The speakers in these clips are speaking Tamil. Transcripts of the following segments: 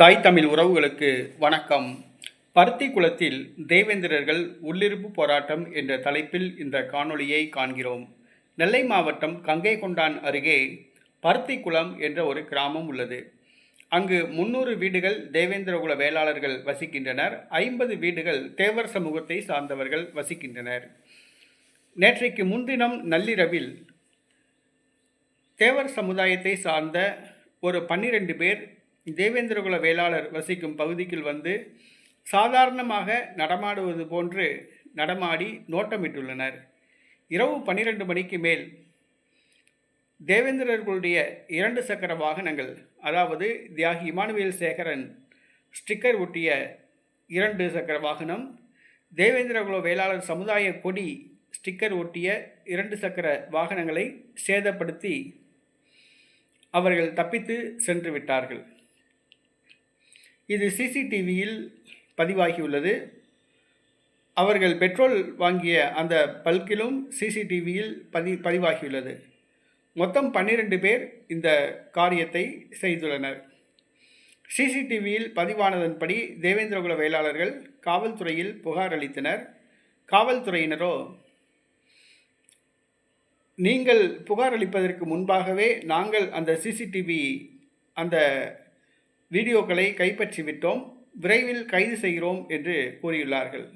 தாய் தமிழ் உறவுகளுக்கு வணக்கம். பருத்தி குளத்தில் தேவேந்திரர்கள் உள்ளிருப்பு போராட்டம் என்ற தலைப்பில் இந்த காணொளியை காண்கிறோம். நெல்லை மாவட்டம் கங்கை கொண்டான் அருகே பருத்திக்குளம் என்ற ஒரு கிராமம் உள்ளது. அங்கு முன்னூறு வீடுகள் தேவேந்திரகுல வேளாளர்கள் வசிக்கின்றனர். ஐம்பது வீடுகள் தேவர் சமூகத்தை சார்ந்தவர்கள் வசிக்கின்றனர். நேற்றைக்கு முன்தினம் நள்ளிரவில் தேவர் சமுதாயத்தை சார்ந்த ஒரு பன்னிரண்டு பேர் தேவேந்திரகுல வேளாளர் வசிக்கும் பகுதிக்குள் வந்து சாதாரணமாக நடமாடுவது போன்று நடமாடி நோட்டமிட்டுள்ளனர். இரவு பன்னிரண்டு மணிக்கு மேல் தேவேந்திரர்களுடைய இரண்டு சக்கர வாகனங்கள் அதாவது தியாகி இமானுவேல் சேகரன் ஸ்டிக்கர் ஒட்டிய இரண்டு சக்கர வாகனம் தேவேந்திரகுல வேளாளர் சமுதாய கொடி ஸ்டிக்கர் ஒட்டிய இரண்டு சக்கர வாகனங்களை சேதப்படுத்தி அவர்கள் தப்பித்து சென்று விட்டார்கள். இது சிசிடிவியில் பதிவாகியுள்ளது. அவர்கள் பெட்ரோல் வாங்கிய அந்த பல்கிலும் சிசிடிவியில் பதி பதிவாகியுள்ளது. மொத்தம் பன்னிரண்டு பேர் இந்த காரியத்தை செய்துள்ளனர். சிசிடிவியில் பதிவானதன்படி தேவேந்திரகுல வேளாளர்கள் காவல்துறையில் புகார் அளித்தனர். காவல்துறையினரோ நீங்கள் புகார் அளிப்பதற்கு முன்பாகவே நாங்கள் அந்த சிசிடிவி அந்த வீடியோக்களை கைப்பற்றி விட்டோம் விரைவில் கைது செய்கிறோம் என்று கூறியுள்ளார்கள்.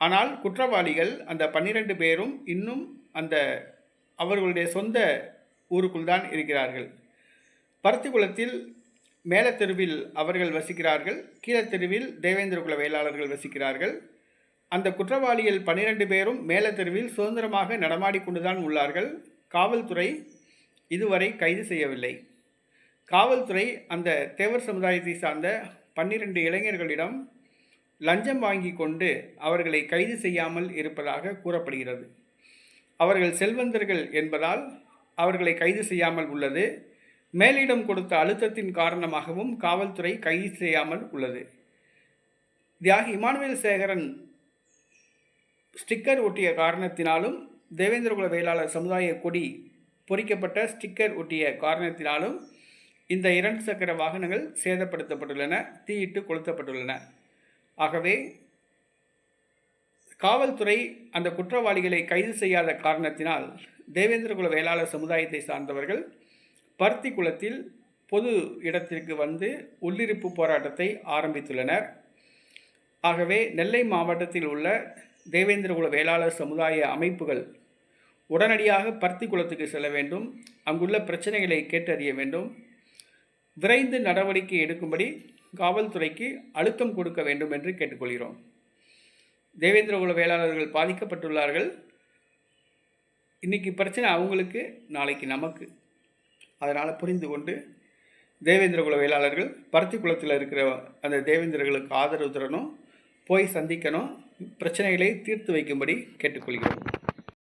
ஆனால் குற்றவாளிகள் அந்த பன்னிரண்டு பேரும் இன்னும் அந்த அவர்களுடைய சொந்த ஊருக்குள் தான் இருக்கிறார்கள். பருத்திக்குளத்தில் மேலத்தெருவில் அவர்கள் வசிக்கிறார்கள். கீழத்தெருவில் தேவேந்திரகுல வேளாளர்கள் வசிக்கிறார்கள். அந்த குற்றவாளிகள் பன்னிரண்டு பேரும் மேலத்தெருவில் சுதந்திரமாக நடமாடிக்கொண்டுதான் உள்ளார்கள். காவல்துறை இதுவரை கைது செய்யவில்லை. காவல்துறை அந்த தேவர் சமுதாயத்தை சார்ந்த பன்னிரண்டு இளைஞர்களிடம் லஞ்சம் வாங்கி கொண்டு அவர்களை கைது செய்யாமல் இருப்பதாக கூறப்படுகிறது. அவர்கள் செல்வந்தர்கள் என்பதால் அவர்களை கைது செய்யாமல் உள்ளது. மேலிடம் கொடுத்த அழுத்தத்தின் காரணமாகவும் காவல்துறை கைது செய்யாமல் உள்ளது. தியாகி இமானுவேல் சேகரன் ஸ்டிக்கர் ஒட்டிய காரணத்தினாலும் தேவேந்திரகுல வேளாளர் சமுதாய கொடி பொறிக்கப்பட்ட ஸ்டிக்கர் ஒட்டிய காரணத்தினாலும் இந்த இரண்டு சக்கர வாகனங்கள் சேதப்படுத்தப்பட்டுள்ளன தீயிட்டு கொளுத்தப்பட்டுள்ளன. ஆகவே காவல்துறை அந்த குற்றவாளிகளை கைது செய்யாத காரணத்தினால் தேவேந்திரகுல வேளாளர் சமுதாயத்தை சார்ந்தவர்கள் பருத்தி குளத்தில் பொது இடத்திற்கு வந்து உள்ளிருப்பு போராட்டத்தை ஆரம்பித்துள்ளனர். ஆகவே நெல்லை மாவட்டத்தில் உள்ள தேவேந்திரகுல வேளாளர் சமுதாய அமைப்புகள் உடனடியாக பருத்தி குளத்துக்கு செல்ல வேண்டும். அங்குள்ள பிரச்சனைகளை கேட்டறிய வேண்டும். விரைந்து நடவடிக்கை எடுக்கும்படி காவல்துறைக்கு அழுத்தம் கொடுக்க வேண்டும் என்று கேட்டுக்கொள்கிறோம். தேவேந்திரகுல வேளாளர்கள் பாதிக்கப்பட்டுள்ளார்கள். இன்றைக்கி பிரச்சனை அவங்களுக்கு நாளைக்கு நமக்கு. அதனால் புரிந்து கொண்டு தேவேந்திரகுல வேளாளர்கள் பருத்தி குளத்தில் இருக்கிற அந்த தேவேந்திரர்களுக்கு ஆதரவு தரணும் போய் சந்திக்கணும் பிரச்சனைகளை தீர்த்து வைக்கும்படி கேட்டுக்கொள்கிறோம்.